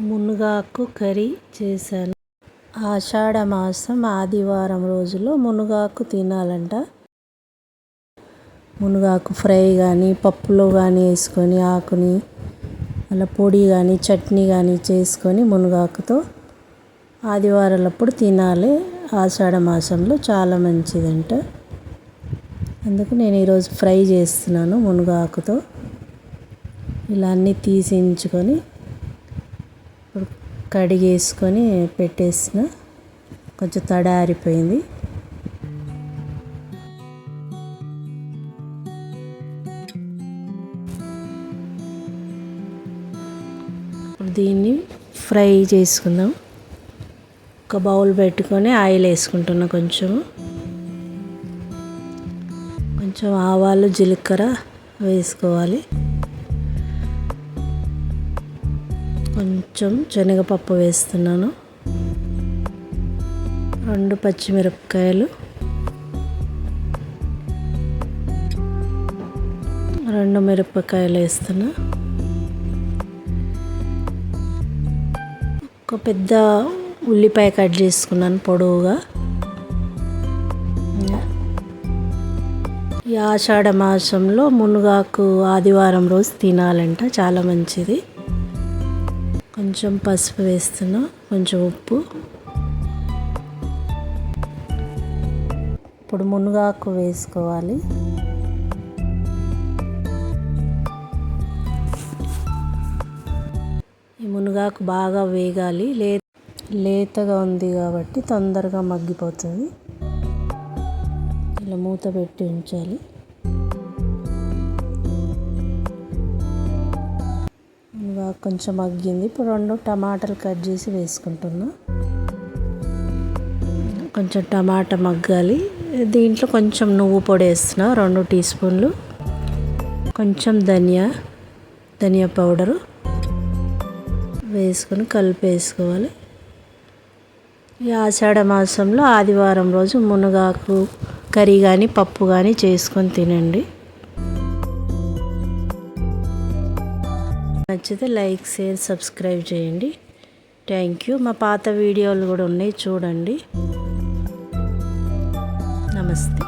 మునగాకు కర్రీ చేశాను. ఆషాఢ మాసం ఆదివారం రోజులో మునగాకు తినాలంట. మునగాకు ఫ్రై కానీ పప్పులో కానీ వేసుకొని ఆకుని అలా పొడి కానీ చట్నీ కానీ చేసుకొని మునగాకుతో ఆదివారాలప్పుడు తినాలి. ఆషాఢ మాసంలో చాలా మంచిదంట. అందుకు నేను ఈరోజు ఫ్రై చేస్తున్నాను మునగాకుతో. ఇలా అన్నీ తీసించుకొని ఇప్పుడు కడిగేసుకొని పెట్టేసిన. కొంచెం తడారిపోయింది. ఇప్పుడు దీన్ని ఫ్రై చేసుకుందాం. ఒక బౌల్ పెట్టుకొని ఆయిల్ వేసుకుంటున్నా కొంచెం. కొంచెం ఆవాలు జీలకర్ర వేసుకోవాలి. కొంచెం శనగపప్పు వేస్తున్నాను. రెండు పచ్చిమిరపకాయలు. రెండు మిరపకాయలు వేస్తున్నా. ఒక పెద్ద ఉల్లిపాయ కట్ చేసుకున్నాను పొడవుగా. ఈ ఆషాఢ మాసంలో మునగాకు ఆదివారం రోజు తినాలంట చాలా మంచిది. కొంచెం పసుపు వేస్తున్నా కొంచెం ఉప్పు. ఇప్పుడు మునగాకు వేసుకోవాలి. ఈ మునగాకు బాగా వేగాలి. లే లేతగా ఉంది కాబట్టి తొందరగా మగ్గిపోతుంది. ఇలా మూత పెట్టి ఉంచాలి. కొంచెం మగ్గింది. ఇప్పుడు రెండు టమాటాలు కట్ చేసి వేసుకుంటున్నా. కొంచెం టమాటా మగ్గాలి. దీంట్లో కొంచెం నువ్వు పొడి వేస్తున్నా రెండు టీ స్పూన్లు. కొంచెం ధనియా ధనియా పౌడరు వేసుకొని కలిపి వేసుకోవాలి. ఈ ఆషాఢ మాసంలో ఆదివారం రోజు మునగాకు కర్రీ కానీ పప్పు కానీ చేసుకొని తినండి. నచ్చితే లైక్ షేర్ సబ్స్క్రైబ్ చేయండి. Thank you. మా పాత వీడియోలు కూడా ఉన్నాయి చూడండి. నమస్తే.